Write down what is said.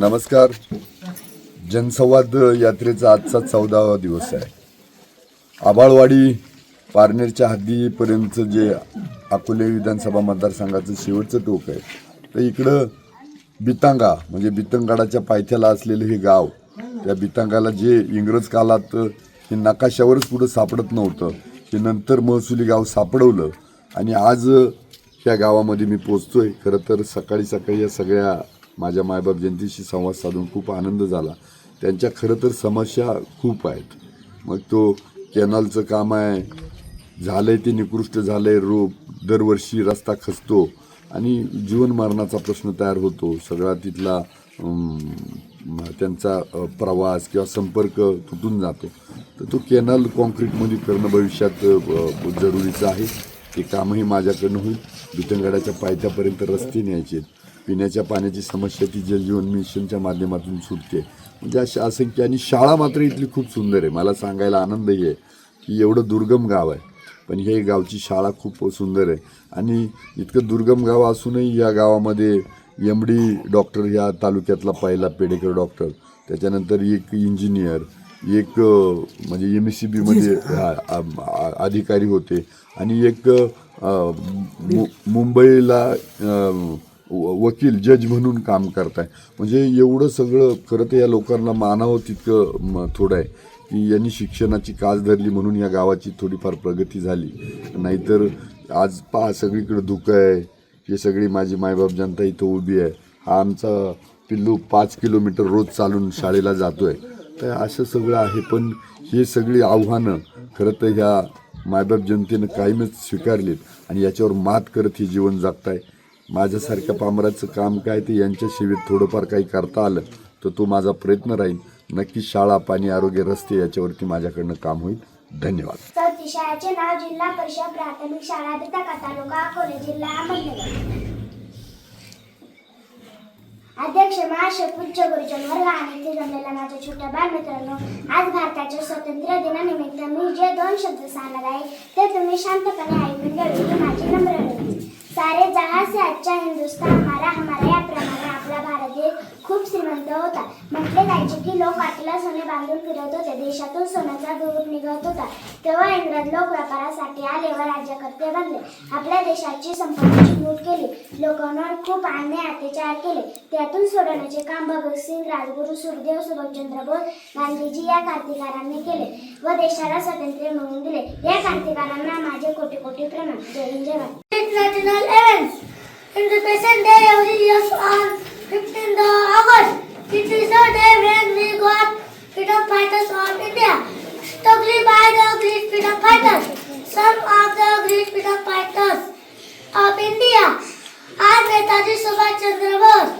नमस्कार. जनसंवाद यात्रेचा आजचा चौदावा दिवस आहे. आबाळवाडी पारनेरच्या हद्दीपर्यंत जे अकोले विधानसभा मतदारसंघाचं शेवटचं टोक आहे तर इकडं बितांगा म्हणजे बितंगाडाच्या पायथ्याला असलेलं हे गाव त्या बितांगाला जे इंग्रज काळात हे नकाशावरच पुढं सापडत नव्हतं हे नंतर महसुली गाव सापडवलं. आणि आज त्या गावामध्ये मी पोचतोय खरं तर सकाळी सकाळी या सगळ्या माझ्या मायबाप जयंतीशी संवाद साधून खूप आनंद झाला. त्यांच्या खरं तर समस्या खूप आहेत. मग तो कॅनलचं काम आहे. झालं ते निकृष्ट झालं आहे रोप. दरवर्षी रस्ता खचतो आणि जीवनमरणाचा प्रश्न तयार होतो. सगळा तिथला त्यांचा प्रवास किंवा संपर्क तुटून जातो. तर तो कॅनल कॉन्क्रीटमध्ये करणं भविष्यात जरुरीचं आहे. ते कामही माझ्याकडनं होईल. बितंगडाच्या पायथ्यापर्यंत रस्ते न्यायचे आहेत. पिण्याच्या पाण्याची समस्या ती जलजीवन मिशनच्या माध्यमातून सुटते. म्हणजे अशा असंख्य आणि शाळा मात्र इथली खूप सुंदर आहे. मला सांगायला आनंदही आहे की एवढं दुर्गम गाव आहे. पण हे गावची शाळा खूप सुंदर आहे. आणि इतकं दुर्गम गाव असूनही या गावामध्ये एम डी डॉक्टर ह्या तालुक्यातला पहिला पेडेकर डॉक्टर त्याच्यानंतर एक इंजिनियर एक म्हणजे एम एस सी बीमध्ये अधिकारी होते. आणि एक मुंबईला वकील जज म्हणून काम करताय. म्हणजे एवढं सगळं खरं तर या लोकांना मानावं तितकं म- थोडं आहे की यांनी शिक्षणाची कास धरली म्हणून या गावाची थोडीफार प्रगती झाली. नाहीतर आज पहा सगळीकडे धुकं आहे हे सगळी माझी मायबाप जनता इथं उभी आहे. हा आमचा पिल्लू पाच किलोमीटर रोज चालून शाळेला जातो आहे तर असं सगळं आहे पण हे सगळी आव्हानं खरं तर ह्या मायबाप जनतेनं कायमच स्वीकारलीत आणि याच्यावर मात करत हे जीवन जगताय. माझ्यासारख्या पामराचं काम काय ते यांच्या शिवीत थोडंफार काही करता आलं तर तो माझा प्रयत्न राहील. नक्की शाळा पाणी आरोग्य रस्ते याच्यावरती माझ्याकडनं काम होईल. धन्यवाद. चौथी शाळेचे नाव जिल्हा परिषद प्राथमिक शाळा बिताका तालुका अकोले जिल्हा अहमदनगर. अध्यक्ष महाशय उच्च गुरुजन वर्ग आणि इथे जमलेल्या माझ्या छोट्या बालमित्रांनो आज भारताच्या स्वातंत्र्य दिनानिमित्त मी जे दोन शब्द सांगणार आहे ते तुम्ही शांतपणे ऐकून घ्यावे ही माझी नम्र सारे जहां से अच्छा हिंदुस्तान हमारा हमारा याप्रमाणे आपला भारत देश। खूप श्रीमंत होता. म्हटले जायचे की लोक आटला सोने बांधून फिरत होते. देशातून सोन्याचा धूर निघत होता. तेव्हा इंग्रज लोक व्यापारासाठी आले व राज्यकर्ते बनले. आपल्या देशाची संपत्तीची लूट केली. लोकांवर खूप अन्याय अत्याचार केले. त्यातून सोडवण्याचे काम भगतसिंग राजगुरू सुखदेव सुभाषचंद्र बोस गांधीजी या क्रांतिकारांनी केले व देशाला स्वातंत्र्य मिळवून दिले. या क्रांतिकारांना माझे कोटी कोटी प्रणाम. जय हिंद जय Bharat. National events. Day every year 15th August. It is a day when we got freedom fighters of India, established by the great freedom fighters. Some of the great freedom fighters of India are Netaji Subhash Chandra Bose,